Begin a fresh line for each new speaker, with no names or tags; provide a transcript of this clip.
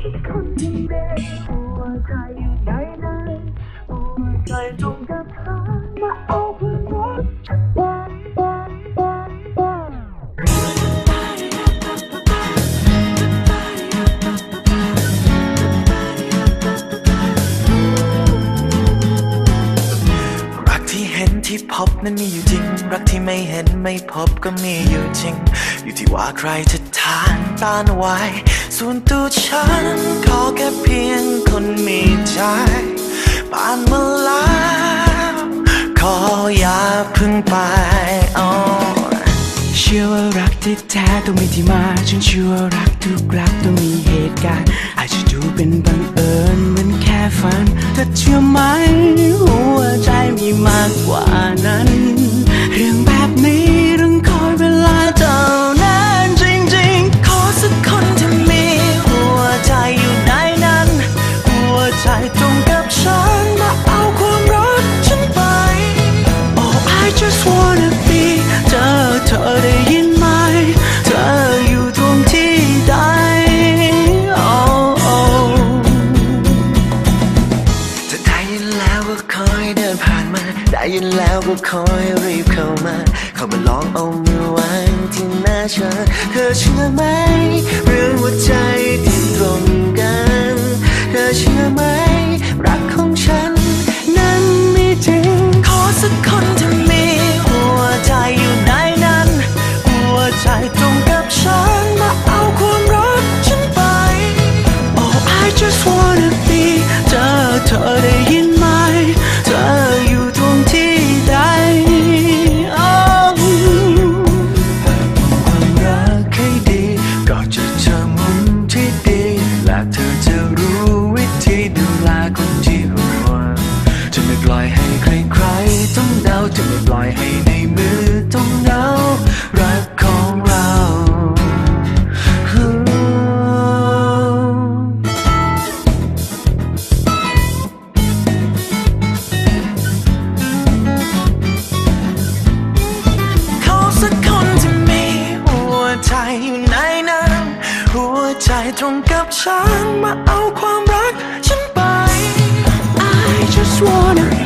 สักคนที่มีหัวใจอยู่ในนั้นหัวใจตรงกับเธอมา
พบนั้นมีอยู่จริง รักที่ไม่เห็นไม่พบก็มีอยู่จริง อยู่ที่ว่าใครจะทานต้านไว้ ส่วนตัวฉันขอแค่เพียงคนมีใจปานมาแล้ว ขออย่าพึ่งไปอ๋อ
เชื่อว่ารักที่แท้ต้องมีที่มา ฉันเชื่อว่ารักทุกรักต้องมีเหตุการณ์ อาจจะดูเป็นบังเอิญเหมือนแค่ฝันแต่เชื่อไหมหัวใจมีมากกว่านั้น เรื่อง ยิน
แล้วก็คอยรีบเข้ามา เข้ามาลองเอามือวางที่หน้าฉันเธอเชื่อไหม เรื่องหัวใจที่ตรงกัน เธอเชื่อไหม รักของฉัน นั้นมีจริง ขอสักคนที่มีหัวใจอยู่ในนั้น หัวใจตรงกับฉันมาเอาความรักฉันไป
Oh I just wanna be เจอเธอได้ยินไหม
ไม่ปล่อยให้ใครๆต้องเดาจะไม่ปล่อยให้ในมือต้องเดารักของเราขอสักคนที่มีหัวใจอยู่ในนั้นหัวใจตรงกับฉันมาเอาความ
wanna